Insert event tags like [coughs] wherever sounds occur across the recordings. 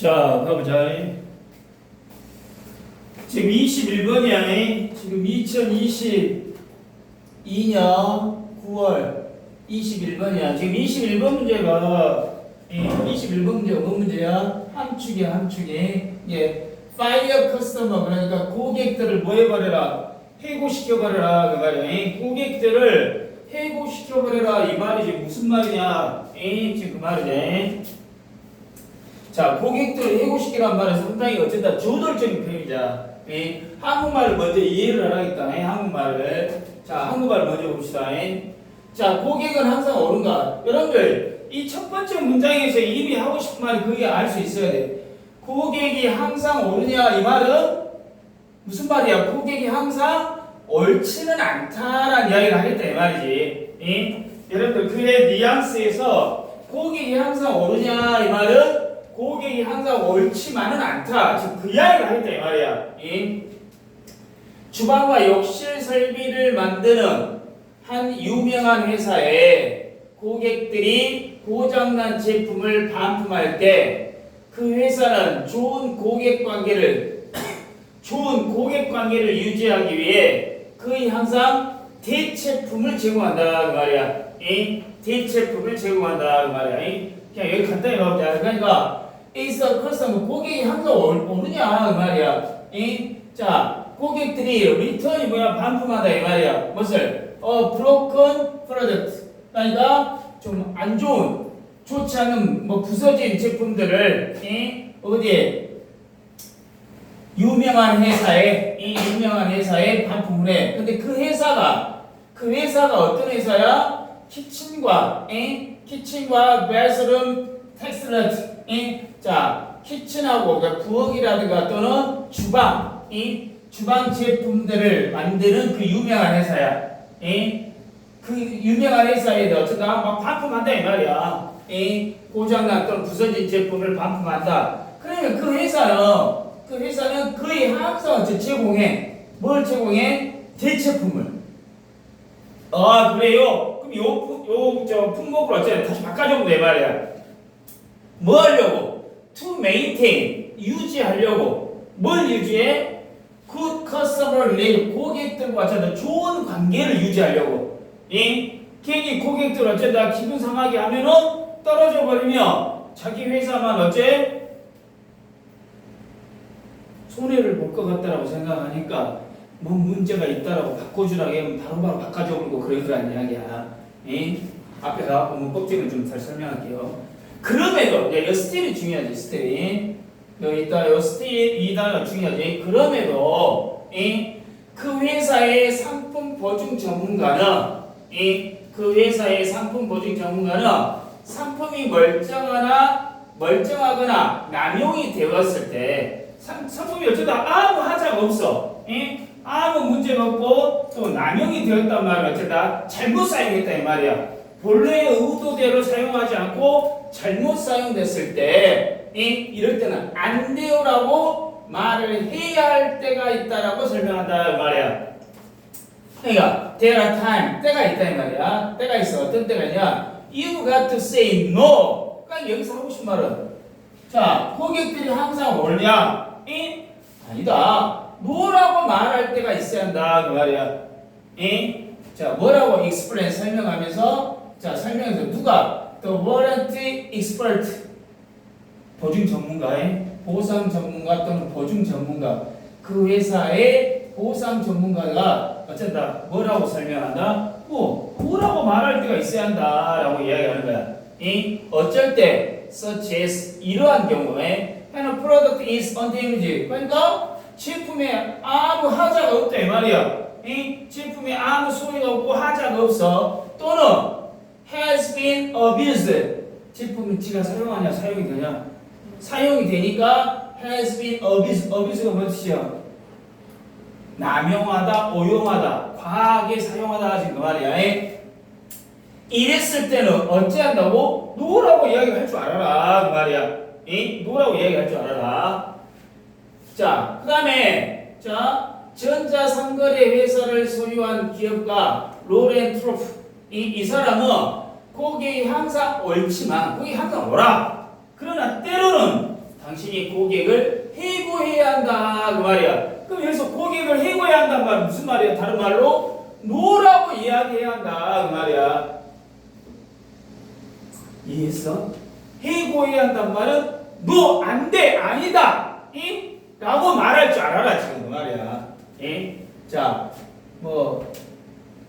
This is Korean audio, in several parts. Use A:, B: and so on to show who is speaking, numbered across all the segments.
A: 자, 가보자. 지금 21번이야. 지금 2022년 9월 21번이야. 지금 21번 문제가 이 21번 문제가 뭔 문제야? 함축이야, 함축이. 예. 파이어 커스터머 그러니까 고객들을 뭐 해버려라? 해고시켜버려라 그 말이야. 이 고객들을 해고시켜버려라 이 말이지 무슨 말이냐? 이 지금 그 말이지. 자, 고객들을 해고시키란 말은 상당히 어쨌든 조돌적인 표현이자 이 한국말을 먼저 이해를 하라겠다. 이 한국말을. 자, 한국말 먼저 봅시다. 이. 자, 고객은 항상 옳은가? 여러분들, 이 첫 번째 문장에서 이미 하고 싶은 말이 그게 알 수 있어야 돼. 고객이 항상 옳으냐? 이 말은 무슨 말이야? 고객이 항상 옳지는 않다라는 이야기를 하겠다. 이 말이지. 이? 여러분들, 그의 뉘앙스에서 고객이 항상 옳으냐? 이 말은 고객이 항상 옳지만은 않다. 지금 그 이야기를 이 말이야. 이 주방과 욕실 설비를 만드는 한 유명한 회사에 고객들이 고장난 제품을 반품할 때 그 회사는 좋은 고객 관계를 [coughs] 좋은 고객 관계를 유지하기 위해 거의 항상 대체품을 제공한다 그 말이야. 이 대체품을 제공한다 그 말이야. 이 그냥 여기 간단히 봐보자. 그러니까 is a customer 고객이 항상 올- 오느냐 그 말이야. 이 자, 고객들이 리턴이 뭐야 반품하다 이 말이야. 무엇을? 어, broken product. 그러니까 좀 안 좋은, 좋지 않은 뭐 부서진 제품들을 이 어디에 유명한 회사에 이 유명한 회사에 반품을 해. 근데 그 회사가 그 회사가 어떤 회사야? 키친과 이 키친과 베스룸 텍스러트 이 자, 키친하고 그러니까 부엌이라든가 또는 주방, 이 주방 제품들을 만드는 그 유명한 회사야. 이 그 유명한 회사에 어쩌다 막 반품한다 이 말이야. 이 고장난 또는 부서진 제품을 반품한다. 그러면 그 회사는 그 회사는 거의 항상 저 제공해 뭘 제공해 대체품을. 아 그래요? 그럼 요 요 저 품목을 어째 다시 바꿔주면 돼 말이야. 뭐 하려고? To maintain 유지하려고. 뭘 유지해? Good customer relation 고객들과 어쨌든 좋은 관계를 유지하려고. 이 괜히 고객들 어쨌다 기분 상하게 하면은 떨어져 버리면 자기 회사만 어째 손해를 볼 것 같다라고 생각하니까 뭐 문제가 있다라고 바꿔주라고 하면 바로바로 바꿔줘 버리고 그러더란 이야기야. 이 앞에 가서 문법적으로 좀잘 설명할게요 그럼에도 야, 이 스틸이 중요하지 스틸이. 여기 있다 요 스틸 이 단어가 중요하지. 그럼에도 이 그 회사의 상품 보증 전문가는 이 그 회사의 상품 보증 전문가는 상품이 멀쩡하나 멀쩡하거나 남용이 되었을 때 상, 상품이 어쩌다 아무 하자가 없어. 이 아무 문제가 없고 또 남용이 되었단 말이야 어쩌다 잘못 사용했다 이 말이야. 본래의 의도대로 사용하지 않고 잘못 사용됐을 때 이, 이럴 때는 안 돼요라고 말을 해야 할 때가 있다라고 설명한다 이 말이야. 그러니까 there are time 때가 있다 이 말이야. 때가 있어. 어떤 때가 있냐? You got to say no. 그러니까 여기서 하고 싶은 말은 자 고객들이 항상 올냐? 이 아니다. 뭐라고 말할 때가 있어야 한다 그 말이야. 이 자 뭐라고 explain 설명하면서 자 설명해서 누가 the warranty expert 보증 전문가의 보상 전문가 또는 보증 전문가 그 회사의 보상 전문가가 어쩐다? 뭐라고 설명한다? 뭐 뭐라고 말할 때가 있어야 한다라고 이야기하는 거야. 이 어쩔 때 such as 이러한 경우에 when a product is undamaged 그러니까 제품에 아무 하자가 없다 이 말이야. 이 제품에 아무 소리가 없고 하자가 없어. 또는 has been abused. 제품을 지가 사용하냐 사용이 되냐? 사용이 되니까 has been abused abuse가 뭔 뜻이야? 남용하다 오용하다 과하게 사용하다 지금 그 말이야. 에? 이랬을 때는 어찌한다고? 노라고 이야기할 줄 알아라 그 말이야. 이 노라고 이야기할 줄 알아라. 자, 그 다음에, 자, 전자상거래 회사를 소유한 기업가 로렌 트로프. 이, 이 사람은 고객이 항상 옳지만, 고객이 항상 옳아. 그러나 때로는 당신이 고객을 해고해야 한다 그 말이야. 그럼 여기서 고객을 해고해야 한단 말 무슨 말이야? 다른 말로 노라고 이야기해야 한다 그 말이야. 이해했어? 해고해야 한단 말은 너 안 돼 아니다 이? 라고 말할 줄 알아라 지금 그 말이야. 이? 자, 뭐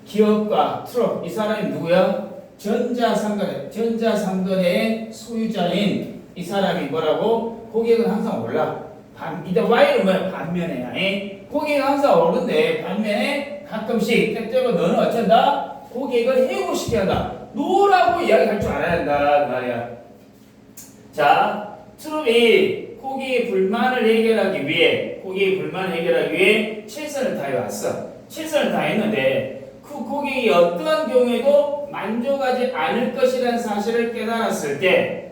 A: 기업과 트럭 이 사람이 누구야? 전자상거래 전자상거래의 소유자인 이 사람이 뭐라고? 고객은 항상 올라. 반, 이다 Y는 뭐야? 반면에야. 이? 고객은 항상 오른데 반면에 가끔씩 때때로 너는 어쩐다? 고객을 해고시켜야 한다. 노라고 이야기할 줄 알아야 한다 그 말이야. 자, 트럼이 고객의 불만을 해결하기 위해 고객의 불만을 해결하기 위해 최선을 다해 왔어. 최선을 다했는데 그 고객이 어떠한 경우에도 만족하지 않을 것이라는 사실을 깨달았을 때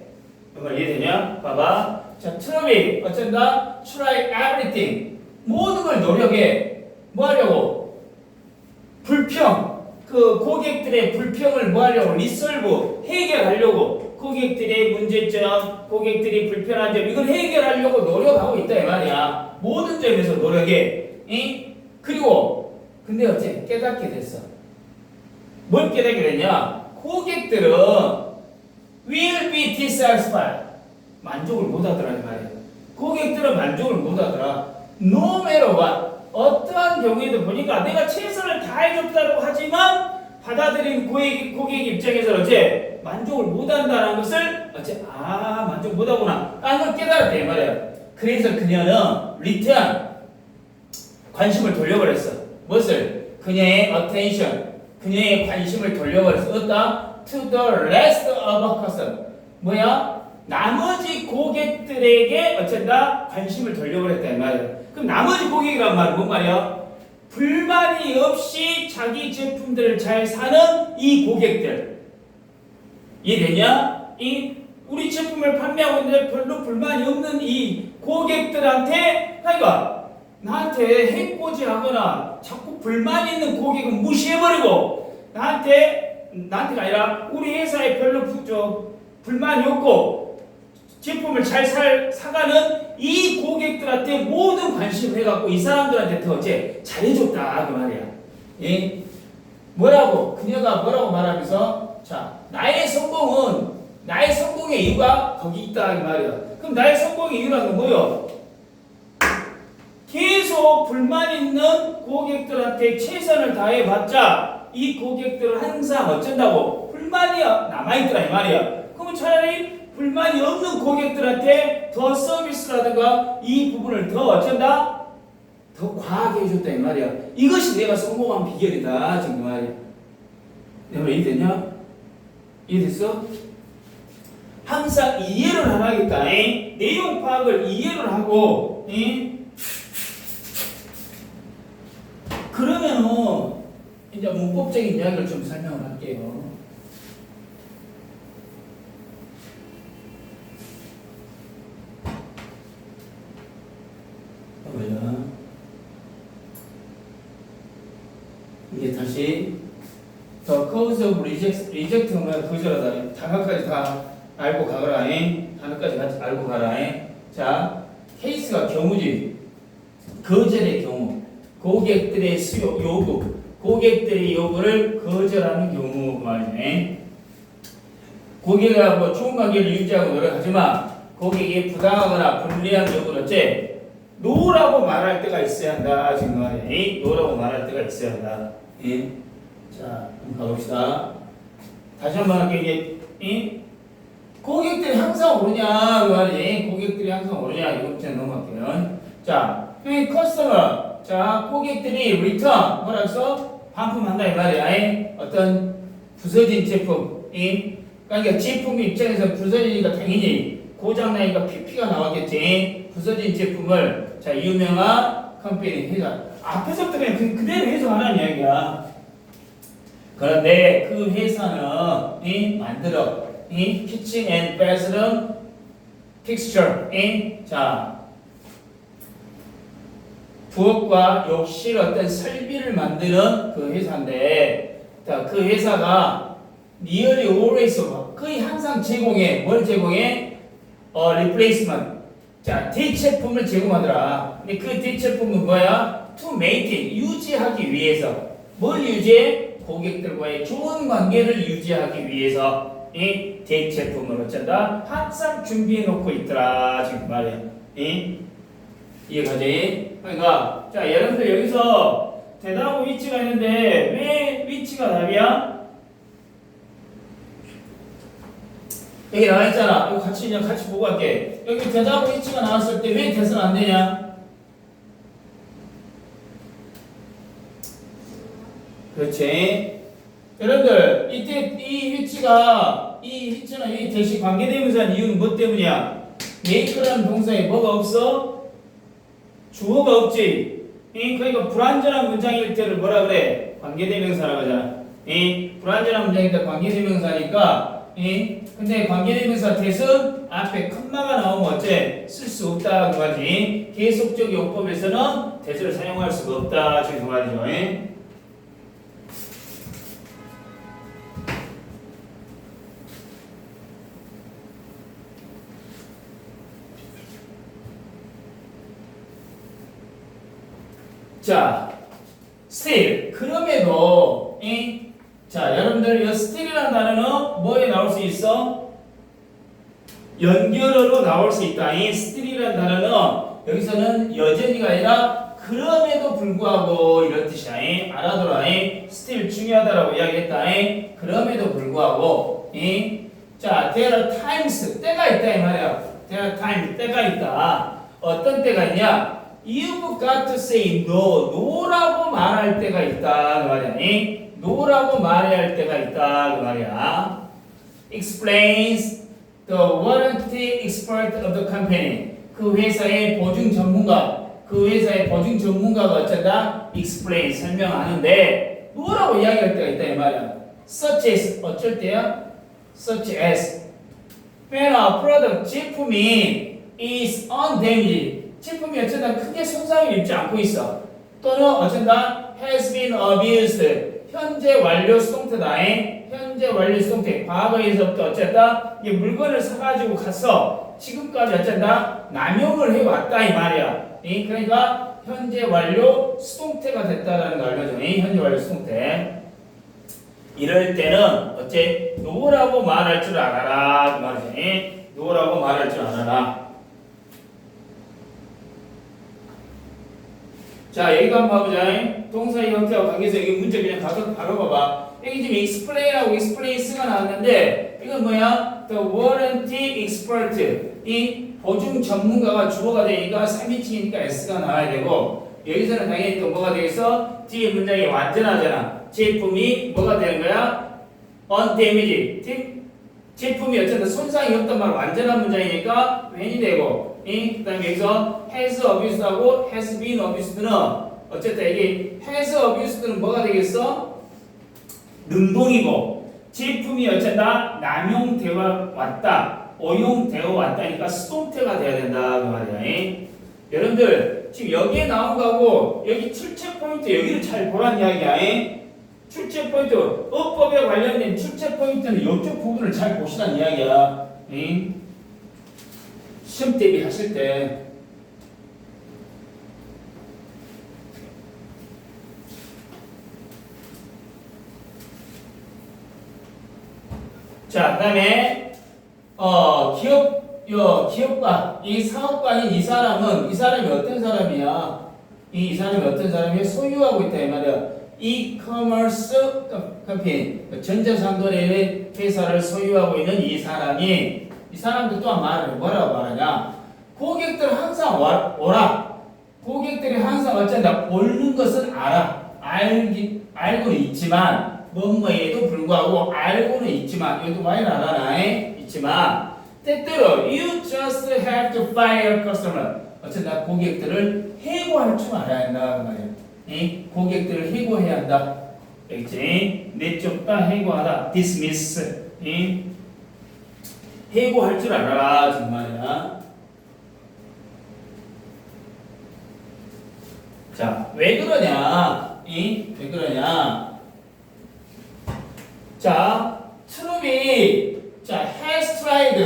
A: 이거 이해되냐? 봐봐. 자, 트럼이 어쩐다? Try everything. 모든 걸 노력해. 뭐 하려고? 불평. 그 고객들의 불평을 뭐 하려고? 리설브. 해결하려고. 고객들의 문제점, 고객들이 불편한 점, 이걸 해결하려고 노력하고 있다, 이 말이야. 모든 점에서 노력해. 이? 그리고, 근데 어째 깨닫게 됐어. 뭘 깨닫게 됐냐? 고객들은 will be dissatisfied. 만족을 못 하더라, 이 말이야. 고객들은 만족을 못 하더라. No matter what. 어떠한 경우에도 보니까 내가 최선을 다해줬다고 하지만 받아들인 고객, 고객 입장에서 어째 만족을 못 한다는 것을 어째 아 만족 못 하구나 라는 걸 깨달았대 이 말이야. 그래서 그녀는 return 관심을 돌려버렸어. 무엇을? 그녀의 attention 그녀의 관심을 돌려버렸어. 어디다? to the rest of her customer 뭐야? 나머지 고객들에게 어쩐다? 관심을 돌려버렸다 이 말이야. 그럼 나머지 고객이란 말은 뭔 말이야? 불만이 없이 자기 제품들을 잘 사는 이 고객들 이해되냐? 이 우리 제품을 판매하고 있는데 별로 불만이 없는 이 고객들한테 그러니까 나한테 해코지하거나 자꾸 불만 있는 고객은 무시해버리고 나한테 나한테가 아니라 우리 회사에 별로 부, 저, 불만이 없고 제품을 잘 살, 사가는 이 고객들한테 모든 관심을 해갖고 이 사람들한테 더 이제 잘해줬다 그 말이야. 예? 뭐라고 그녀가 뭐라고 말하면서 자 나의 성공은 나의 성공의 이유가 거기 있다 이 말이야. 그럼 나의 성공의 이유라는 건 뭐요? 계속 불만 있는 고객들한테 최선을 다해봤자 이 고객들은 항상 어쩐다고 불만이 남아있더라 이 말이야. 그러면 차라리 불만이 없는 고객들한테 더 서비스라든가 이 부분을 더 어쩐다? 더 과하게 해줬다 이 말이야. 이것이 내가 성공한 비결이다 지금 그 말이야. 내가 이해됐냐? 이해됐어? 항상 이해를 하라겠다. 에? 내용 파악을 이해를 하고 에? 그러면은 이제 문법적인 이야기를 좀 설명을 할게요. 뭐야? 이게 다시 더 cause of reject, reject는? 거절하다. 단어까지 다 알고 가거라. 잉? 단어까지 같이 알고 가라. 잉? 자, 케이스가 경우지. 거절의 경우. 고객들의 수요, 요구. 고객들의 요구를 거절하는 경우 그 말이네. 고객하고 뭐 좋은 관계를 유지하고 노력하지만 고객이 부당하거나 불리한 요구를 어째 노라고 말할 때가 있어야 한다. 지금 말이야. 노라고 말할 때가 있어야 한다. 예. 자, 가봅시다. 다시 한 번 할게 이게 이 고객들이 항상 오르냐 그 말이지. 고객들이 항상 오르냐 이거부터 넘어갈게요. 자, 이 커스터머 자 고객들이 리턴 뭐라 해서 반품한다 이 말이야. 이 어떤 부서진 제품이 그러니까 제품 입장에서 부서지니까 당연히 고장나니까 PP가 나왔겠지. 부서진 제품을 자 유명한 컴퍼니 회사 앞에서부터 그냥 그, 그대로 해석하라는 이야기야. 그런데 그 회사는 이 만들어 이 키친 앤 베스룸 픽스처 이 자 부엌과 욕실 어떤 설비를 만드는 그 회사인데 자 그 회사가 nearly always 거의 항상 제공해 뭘 제공해 어 replacement 자, 대체품을 제공하더라. 근데 그 대체품은 뭐야? to maintain, 유지하기 위해서. 뭘 유지해? 고객들과의 좋은 관계를 유지하기 위해서 이 대체품을 어쩐다? 항상 준비해 놓고 있더라. 지금 말이야. 이 이해가지? 그러니까 자 여러분들 여기서 대답하고 위치가 있는데 왜 위치가 답이야? 여기 나와 있잖아. 이거 같이 그냥 같이 보고 할게. 여기 대답하고 위치가 나왔을 때 왜 대선 안 되냐? 그렇지. 여러분들 이때 이 위치가 이 위치나 이 대시 관계대명사한 이유는 뭐 때문이야? make라는 동사에 뭐가 없어? 주어가 없지. 이 그러니까 불완전한 문장일 때를 뭐라 그래? 관계대명사라고 하잖아. 이 불완전한 때 관계대명사니까 이 근데 관계대명사 대은 앞에 컴마가 나오면 어째 쓸 수 없다 그 말이지. 계속적 용법에서는 대를 사용할 수가 없다 저기 그 말이죠. 이. 자, still 그럼에도 이, 자 여러분들 이 still이라는 단어는 뭐에 나올 수 있어? 연결어로 나올 수 있다. 이 still이라는 단어는 여기서는 여전히가 아니라 그럼에도 불구하고 이런 뜻이야. 이, 알아둬라. 이, still 중요하다라고 이야기했다. 이, 그럼에도 불구하고 이, 자, there are times 때가 있다 이 말이야. there are times 때가 있다. 어떤 때가 있냐? You've got to say no. no라고 말할 때가 있다. 그 말이야. 이? no라고 말해야 할 때가 있다. 그 말이야. explains the warranty expert of the company. 그 회사의 보증 전문가. 그 회사의 보증 전문가가 어쩌다 explain 설명하는데 뭐라고 이야기할 때가 있다 이 말이야. such as 어쩔 때야? such as when a product 제품이 is undamaged 제품이 어쩌다 크게 손상을 입지 않고 있어. 또는 어쩐다 has been abused. 현재 완료 수동태다에 현재 완료 수동태 과거에서부터 어쨌다 이 물건을 사가지고 가서 지금까지 어쩐다 남용을 해왔다 이 말이야. 이 그러니까 현재 완료 수동태가 됐다라는 걸 알려줘. 이 현재 완료 수동태. 이럴 때는 어째 노라고 말할 줄 알아라 그 말이지. 노라고 말할 줄 알아라. 자, 여기도 한번 봐보자. 동사의 형태와 관계에서 여기 문제 그냥 가서 바로 봐봐. 여기 지금 explain하고 explain스가 나왔는데 이건 뭐야? The warranty expert. 이 보증 전문가가 주어가 되니까 3인칭이니까 s가 나와야 되고 여기서는 당연히 또 뭐가 되겠어? 뒤에 문장이 완전하잖아. 제품이 뭐가 되는 거야? undamaged. 제품이 어쨌든 손상이 없단 말 완전한 문장이니까 when이 되고 이 그다음에 여기서 has abused하고 has been abused는 어쨌든 이게 has abused는 뭐가 되겠어? 능동이고 제품이 어쨌든 남용되어 왔다 오용되어 왔다니까 수동태가 돼야 된다 그 말이야 이. 여러분들 지금 여기에 나온 거하고 여기 출제 포인트 여기를 잘 보란 이야기야 이. 출제 포인트 어법에 관련된 출제 포인트는 이쪽 부분을 잘 보시란 이야기야 이. 시험 대비 하실 때 자, 그다음에 어 기업 요 기업가 이 사업가인 이 사람은 이 사람이 어떤 사람이야? 이, 이 사람이 어떤 사람이 소유하고 있다 이 말이야. 컴퍼니 전자상거래 회사를 소유하고 있는 이 사람이 이 사람도 또한 말을 뭐라고 말하냐? 고객들 항상 와, 오라. 고객들이 항상 어쩐다 옳는 것은 알아. 알기 알고는 있지만 뭐뭐에도 불구하고 알고는 있지만 이것도 많이 알아나 있지만 때때로 you just have to fire customer 어쩐다 고객들을 해고할 줄 알아야 한다 그 말이야. 이 고객들을 해고해야 한다. 알겠지? 내쫓다 해고하다 dismiss 이 해고할 줄 알아라 정말이야. 자, 왜 그러냐? 이? 왜 그러냐? 자, 트루비, 자, has tried,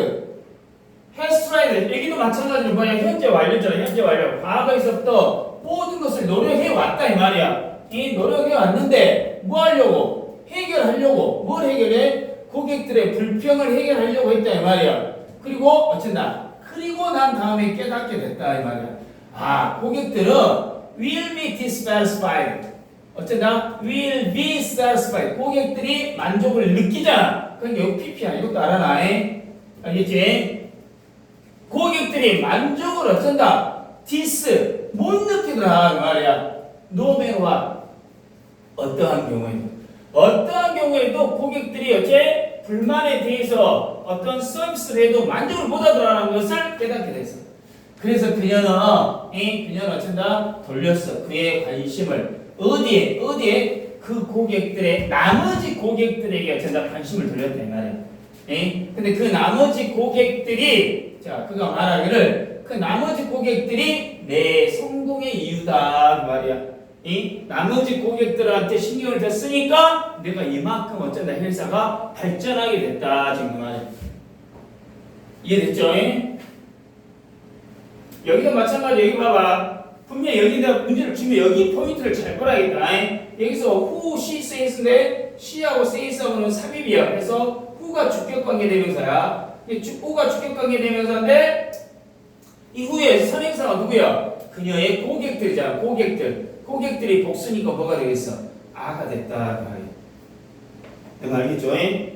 A: has tried. 여기도 마찬가지로 뭐야 현재 완료잖아 현재 완료 과거에서부터 모든 것을 노력해 왔다 이 말이야 이 노력해 왔는데 뭐 하려고 해결하려고 뭘 해결해 고객들의 불평을 해결하려고 했다 이 말이야. 그리고 어쩐다? 그리고 난 다음에 깨닫게 됐다 이 말이야. 아 고객들은 will be dissatisfied. 어쩐다? will be satisfied. 고객들이 만족을 느끼잖아 그러니까 여기 PP야 이것도 알아놔 잉? 알겠지? 고객들이 만족을 어쩐다? 디스 못 느끼더라 그 말이야. 노매와 어떠한 경우에도 어떠한 경우에도 고객들이 어째 불만에 대해서 어떤 서비스를 해도 만족을 못하더라는 것을 깨닫게 됐어 그래서 그녀는 이 그녀는 어쩐다 돌렸어 그의 관심을 어디에 어디에 그 고객들의 나머지 고객들에게 어쩐다 관심을 돌렸다 이 말이야 예? 근데 그 나머지 고객들이 자 그가 말하기를 그 나머지 고객들이 내 성공의 이유다 그 말이야. 이 나머지 고객들한테 신경을 더 쓰니까 내가 이만큼 어쩐다 회사가 발전하게 됐다 지금. 이해됐죠? 예? 여기도 마찬가지 여기 봐봐. 분명 여기다 문제를 주면 여기 포인트를 잘 보라겠다. 예? 여기서 who, she, says인데 she하고 says하고는 삽입이야. 그래서 who가 주격 관계 대명사야. 이 주- who가 주격 관계 대명사인데 이후에 선행사가 누구야? 그녀의 고객들이잖아. 고객들. 고객들이 복수니까 뭐가 되겠어? 아가 됐다. 그 말이겠죠? 예?